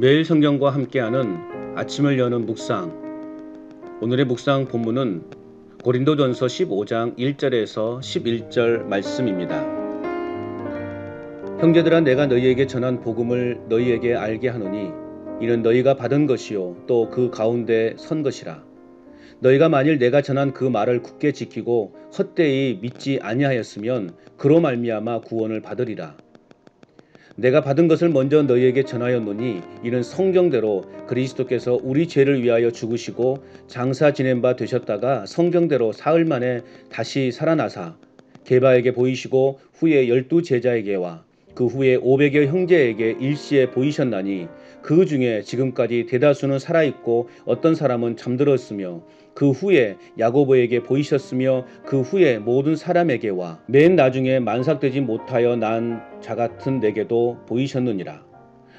매일 성경과 함께하는 아침을 여는 묵상. 오늘의 묵상 본문은 고린도전서 15장 1절에서 11절 말씀입니다. 형제들아 내가 너희에게 전한 복음을 너희에게 알게 하노니 이는 너희가 받은 것이요 또 그 가운데 선 것이라. 너희가 만일 내가 전한 그 말을 굳게 지키고 헛되이 믿지 아니하였으면 그로 말미암아 구원을 받으리라. 내가 받은 것을 먼저 너희에게 전하였노니 이는 성경대로 그리스도께서 우리 죄를 위하여 죽으시고 장사 지낸 바 되셨다가 성경대로 사흘 만에 다시 살아나사. 게바에게 보이시고 후에 열두 제자에게와 그 후에 오백여 형제에게 일시에 보이셨나니 그 중에 지금까지 대다수는 살아 있고 어떤 사람은 잠들었으며 그 후에 야고보에게 보이셨으며 그 후에 모든 사람에게 와 맨 나중에 만삭되지 못하여 난 자 같은 내게도 보이셨느니라.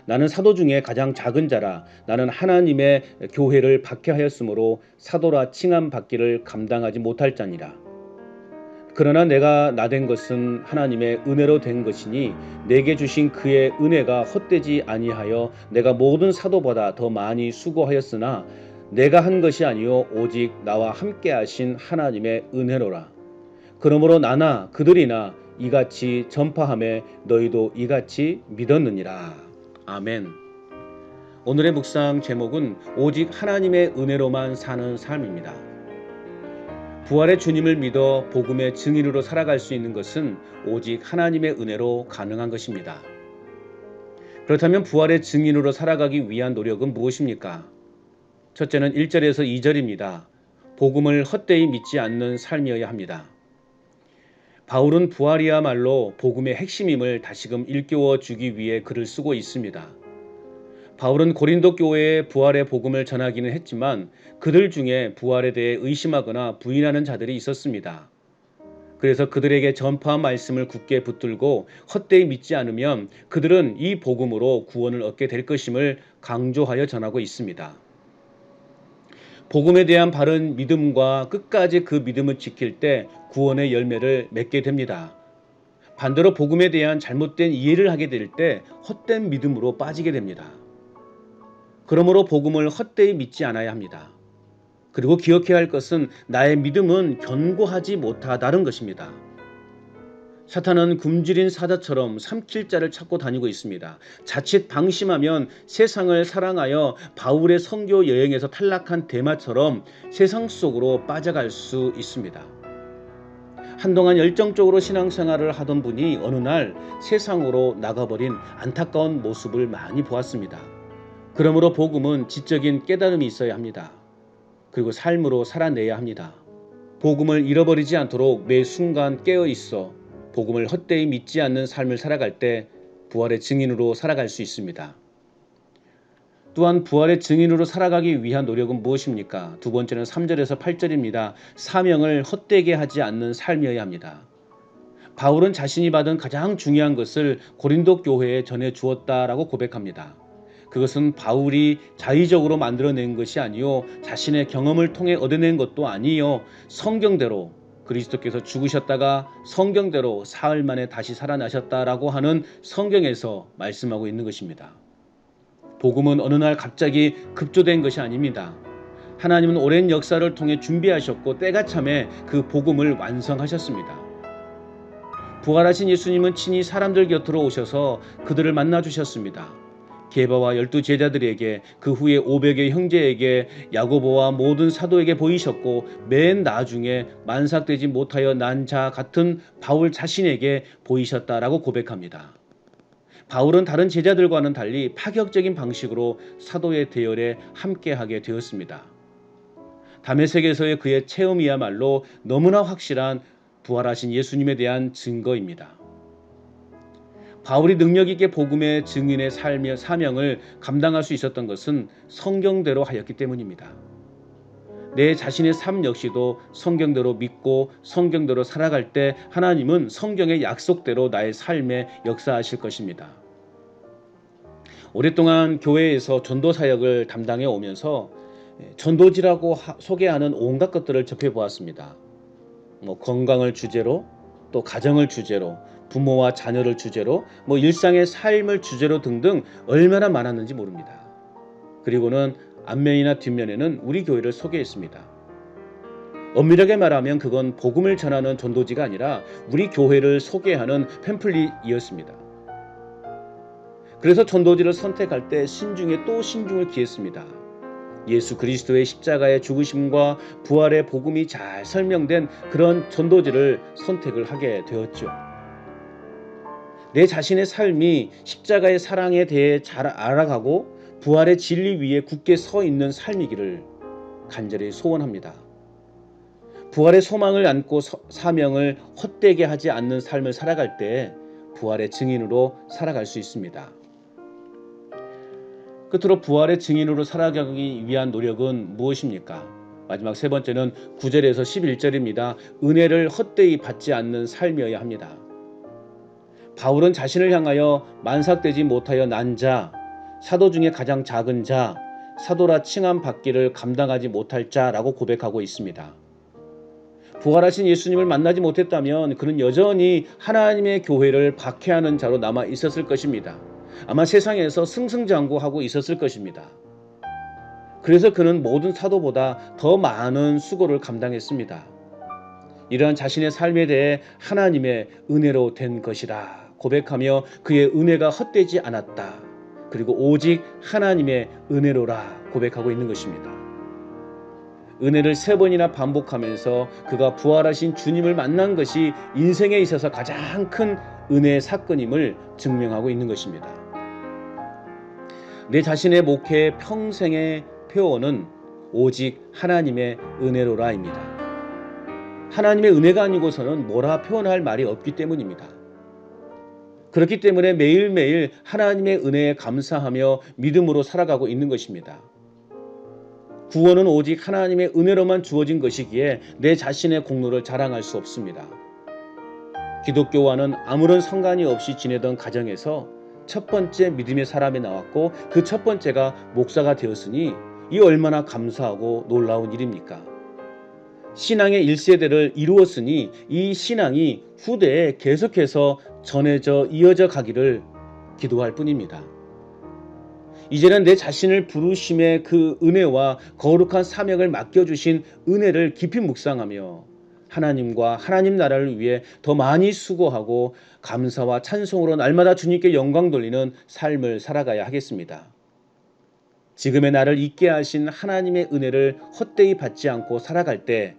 나는 사도 중에 가장 작은 자라 나는 하나님의 교회를 박해하였으므로 사도라 칭함 받기를 감당하지 못할 자니라. 그러나 내가 나 된 것은 하나님의 은혜로 된 것이니 내게 주신 그의 은혜가 헛되지 아니하여 내가 모든 사도보다 더 많이 수고하였으나 내가 한 것이 아니요 오직 나와 함께 하신 하나님의 은혜로라. 그러므로 나나 그들이나 이같이 전파함에 너희도 이같이 믿었느니라. 아멘. 오늘의 묵상 제목은 오직 하나님의 은혜로만 사는 삶입니다. 부활의 주님을 믿어 복음의 증인으로 살아갈 수 있는 것은 오직 하나님의 은혜로 가능한 것입니다. 그렇다면 부활의 증인으로 살아가기 위한 노력은 무엇입니까? 첫째는 1절에서 2절입니다. 복음을 헛되이 믿지 않는 삶이어야 합니다. 바울은 부활이야말로 복음의 핵심임을 다시금 일깨워 주기 위해 글을 쓰고 있습니다. 바울은 고린도 교회에 부활의 복음을 전하기는 했지만 그들 중에 부활에 대해 의심하거나 부인하는 자들이 있었습니다. 그래서 그들에게 전파한 말씀을 굳게 붙들고 헛되이 믿지 않으면 그들은 이 복음으로 구원을 얻게 될 것임을 강조하여 전하고 있습니다. 복음에 대한 바른 믿음과 끝까지 그 믿음을 지킬 때 구원의 열매를 맺게 됩니다. 반대로 복음에 대한 잘못된 이해를 하게 될 때 헛된 믿음으로 빠지게 됩니다. 그러므로 복음을 헛되이 믿지 않아야 합니다. 그리고 기억해야 할 것은 나의 믿음은 견고하지 못하다는 것입니다. 사탄은 굶주린 사자처럼 삼킬 자를 찾고 다니고 있습니다. 자칫 방심하면 세상을 사랑하여 바울의 선교 여행에서 탈락한 대마처럼 세상 속으로 빠져갈 수 있습니다. 한동안 열정적으로 신앙생활을 하던 분이 어느 날 세상으로 나가버린 안타까운 모습을 많이 보았습니다. 그러므로 복음은 지적인 깨달음이 있어야 합니다. 그리고 삶으로 살아내야 합니다. 복음을 잃어버리지 않도록 매 순간 깨어 있어 복음을 헛되이 믿지 않는 삶을 살아갈 때 부활의 증인으로 살아갈 수 있습니다. 또한 부활의 증인으로 살아가기 위한 노력은 무엇입니까? 두 번째는 3절에서 8절입니다. 사명을 헛되게 하지 않는 삶이어야 합니다. 바울은 자신이 받은 가장 중요한 것을 고린도 교회에 전해 주었다라고 고백합니다. 그것은 바울이 자의적으로 만들어낸 것이 아니요 자신의 경험을 통해 얻어낸 것도 아니요 성경대로 그리스도께서 죽으셨다가 성경대로 사흘 만에 다시 살아나셨다라고 하는 성경에서 말씀하고 있는 것입니다. 복음은 어느 날 갑자기 급조된 것이 아닙니다. 하나님은 오랜 역사를 통해 준비하셨고 때가 참에 그 복음을 완성하셨습니다. 부활하신 예수님은 친히 사람들 곁으로 오셔서 그들을 만나 주셨습니다. 게바와 열두 제자들에게 그 후에 오백의 형제에게 야고보와 모든 사도에게 보이셨고 맨 나중에 만삭되지 못하여 난 자 같은 바울 자신에게 보이셨다라고 고백합니다. 바울은 다른 제자들과는 달리 파격적인 방식으로 사도의 대열에 함께하게 되었습니다. 담에색에서의 그의 체험이야말로 너무나 확실한 부활하신 예수님에 대한 증거입니다. 바울이 능력 있게 복음의 증인의 삶의 사명을 감당할 수 있었던 것은 성경대로 하였기 때문입니다. 내 자신의 삶 역시도 성경대로 믿고 성경대로 살아갈 때 하나님은 성경의 약속대로 나의 삶에 역사하실 것입니다. 오랫동안 교회에서 전도 사역을 담당해 오면서 전도지라고 소개하는 온갖 것들을 접해 보았습니다. 뭐 건강을 주제로 또 가정을 주제로 부모와 자녀를 주제로 뭐 일상의 삶을 주제로 등등 얼마나 많았는지 모릅니다. 그리고는 앞면이나 뒷면에는 우리 교회를 소개했습니다. 엄밀하게 말하면 그건 복음을 전하는 전도지가 아니라 우리 교회를 소개하는 팸플릿이었습니다. 그래서 전도지를 선택할 때 신중에 또 신중을 기했습니다. 예수 그리스도의 십자가의 죽으심과 부활의 복음이 잘 설명된 그런 전도지를 선택을 하게 되었죠. 내 자신의 삶이 십자가의 사랑에 대해 잘 알아가고 부활의 진리 위에 굳게 서 있는 삶이기를 간절히 소원합니다. 부활의 소망을 안고 서- 사명을 헛되게 하지 않는 삶을 살아갈 때 부활의 증인으로 살아갈 수 있습니다. 끝으로 부활의 증인으로 살아가기 위한 노력은 무엇입니까? 마지막 세 번째는 9절에서 11절입니다. 은혜를 헛되이 받지 않는 삶이어야 합니다. 바울은 자신을 향하여 만삭되지 못하여 난 자, 사도 중에 가장 작은 자, 사도라 칭함 받기를 감당하지 못할 자라고 고백하고 있습니다. 부활하신 예수님을 만나지 못했다면 그는 여전히 하나님의 교회를 박해하는 자로 남아 있었을 것입니다. 아마 세상에서 승승장구하고 있었을 것입니다. 그래서 그는 모든 사도보다 더 많은 수고를 감당했습니다. 이러한 자신의 삶에 대해 하나님의 은혜로 된 것이라 고백하며 그의 은혜가 헛되지 않았다. 그리고 오직 하나님의 은혜로라 고백하고 있는 것입니다. 은혜를 세 번이나 반복하면서 그가 부활하신 주님을 만난 것이 인생에 있어서 가장 큰 은혜의 사건임을 증명하고 있는 것입니다. 내 자신의 목회의 평생의 표어는 오직 하나님의 은혜로라입니다. 하나님의 은혜가 아니고서는 뭐라 표현할 말이 없기 때문입니다. 그렇기 때문에 매일매일 하나님의 은혜에 감사하며 믿음으로 살아가고 있는 것입니다. 구원은 오직 하나님의 은혜로만 주어진 것이기에 내 자신의 공로를 자랑할 수 없습니다. 기독교와는 아무런 상관이 없이 지내던 가정에서 첫 번째 믿음의 사람이 나왔고 그 첫 번째가 목사가 되었으니 이 얼마나 감사하고 놀라운 일입니까? 신앙의 1세대를 이루었으니 이 신앙이 후대에 계속해서 전해져 이어져 가기를 기도할 뿐입니다. 이제는 내 자신을 부르심의 그 은혜와 거룩한 사명을 맡겨주신 은혜를 깊이 묵상하며 하나님과 하나님 나라를 위해 더 많이 수고하고 감사와 찬송으로 날마다 주님께 영광 돌리는 삶을 살아가야 하겠습니다. 지금의 나를 있게 하신 하나님의 은혜를 헛되이 받지 않고 살아갈 때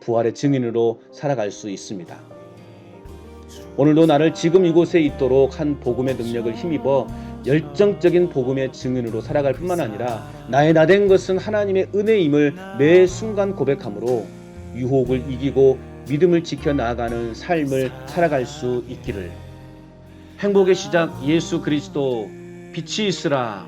부활의 증인으로 살아갈 수 있습니다. 오늘도 나를 지금 이곳에 있도록 한 복음의 능력을 힘입어 열정적인 복음의 증인으로 살아갈 뿐만 아니라 나의 나된 것은 하나님의 은혜임을 매 순간 고백함으로 유혹을 이기고 믿음을 지켜 나아가는 삶을 살아갈 수 있기를. 행복의 시작 예수 그리스도 빛이 있으라